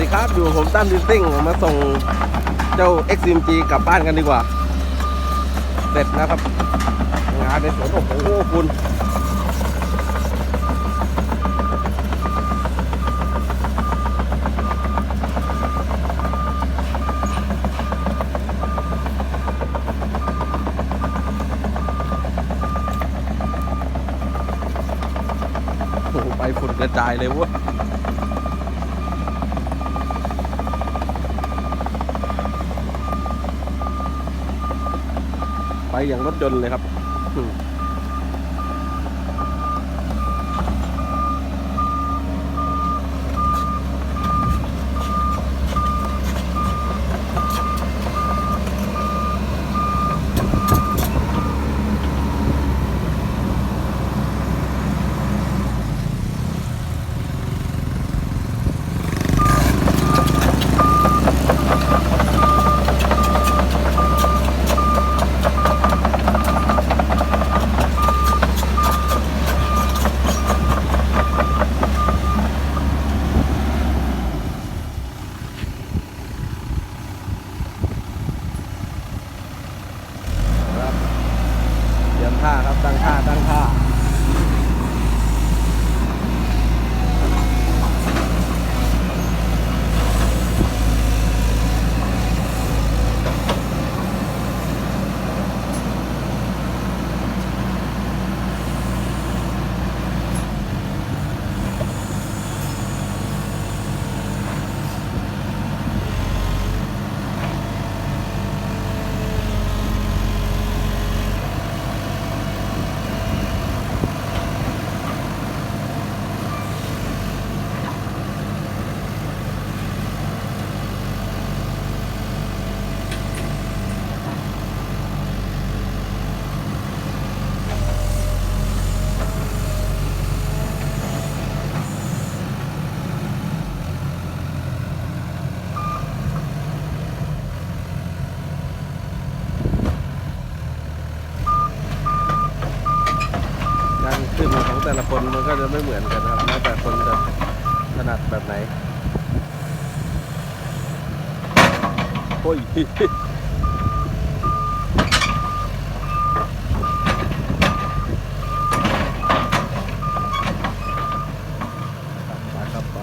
ดีครับ อยู่ผมตั้มดินซิ่งมาส่งเจ้า XMG กลับบ้านกันดีกว่า เสร็จแล้วครับ งานในสวนโอ้โหคุณโอ้ไปฝุ่นกระจายเลยว้ย ไปอย่างรถยนต์เลยครับ ท่าครับตั้งท่าตั้งท่า แต่ละคนมันก็จะไม่เหมือนกันนะครับแล้วแต่คนจะถนัดแบบไหนโอ้ย ไปครับไป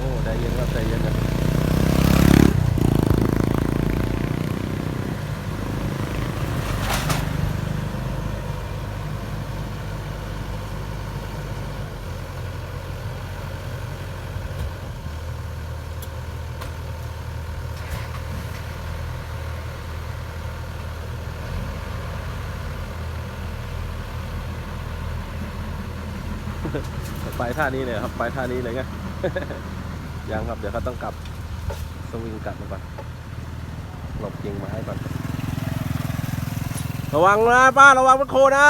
โอ้ใจเย็นครับใจเย็นนะ ไปท่านี้เลยครับ ไปท่านี้เลยไงยังครับ เดี๋ยวเขาต้องกลับ สวิงกลับมาก่อนหลบกิ่งไม้ก่อน ระวังนะป้าระวังมันโคนะ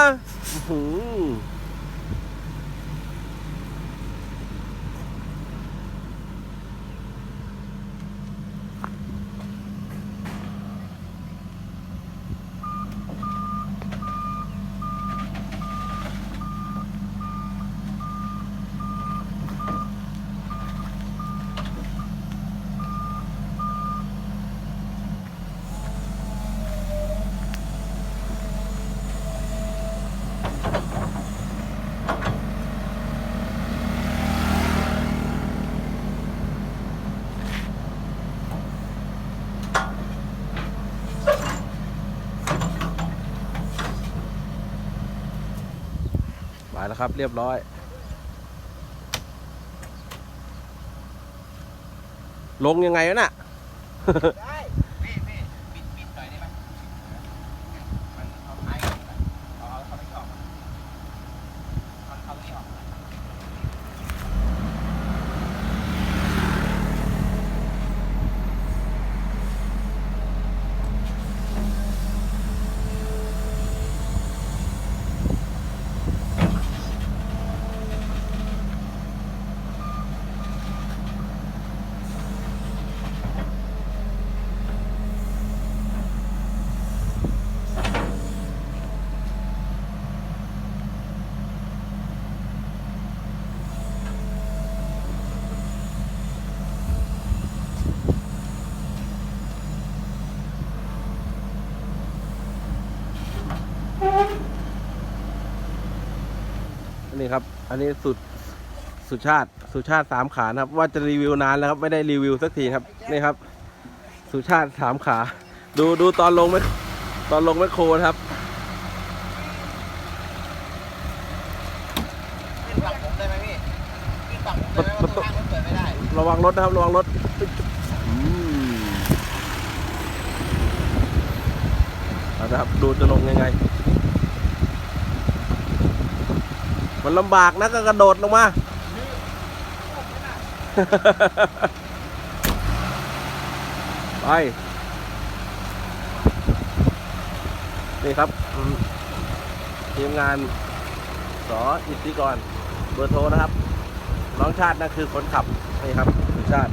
แล้วครับ เรียบร้อย ลงยังไงวะน่ะ ได้แม่แม่ปิดปิดหน่อยได้ไหม อันนี้สุดสุชาติสุชาติสามขานะครับ ว่าจะรีวิวนานแล้วครับไม่ได้รีวิวสักทีครับนี่ครับ สุชาติสามขา ดูดูตอนลงไหมตอนลงแมคโครนะครับขึ้นฝั่งผมได้ไหมพี่ขึ้นฝั่งผมได้ไหมว่าข้างรถเปิดไม่ได้ระวังรถนะครับระวังรถอืมเอาละครับดูจะลงยังไง มันลำบากนะก็กระโดดลงมา ไป นี่ครับ ทีมงานสออิทธิกร เบอร์โทรนะครับ น้องชาตินั่นคือคนขับ นี่ครับ สุชาติ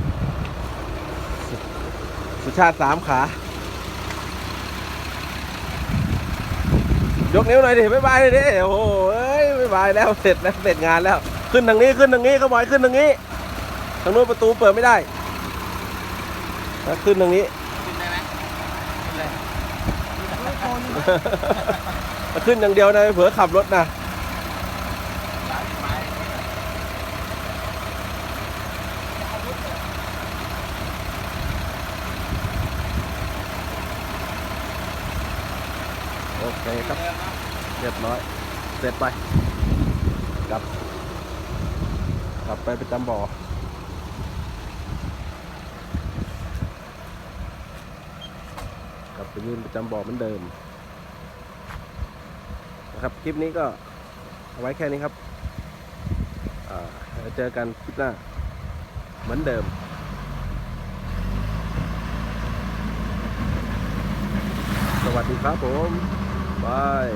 สุชาติสามขา ยกนิ้วหน่อยดิบ๊ายบายเลยดิ โอ้โห บ๊ายบายแล้วเสร็จแล้วเสร็จงานแล้ว ขึ้นทางนี้ขึ้นทางนี้เขาบอยขึ้นทางนี้ทางนู้นประตูเปิดไม่ได้แล้วขึ้นทางนี้ขึ้นได้ไหมขึ้นเลยขึ้นอย่างเดียวนะเผื่อขับรถนะย้ายไม้โอเคครับเดิมครับ เรียบร้อย เสร็จไป กลับ กลับไปประจำบ่อกลับไปยืนประจำบ่อเหมือนเดิมนะครับคลิปนี้ก็เอาไว้แค่นี้ครับเจอกันคลิปหน้าเหมือนเดิมสวัสดีครับผมบาย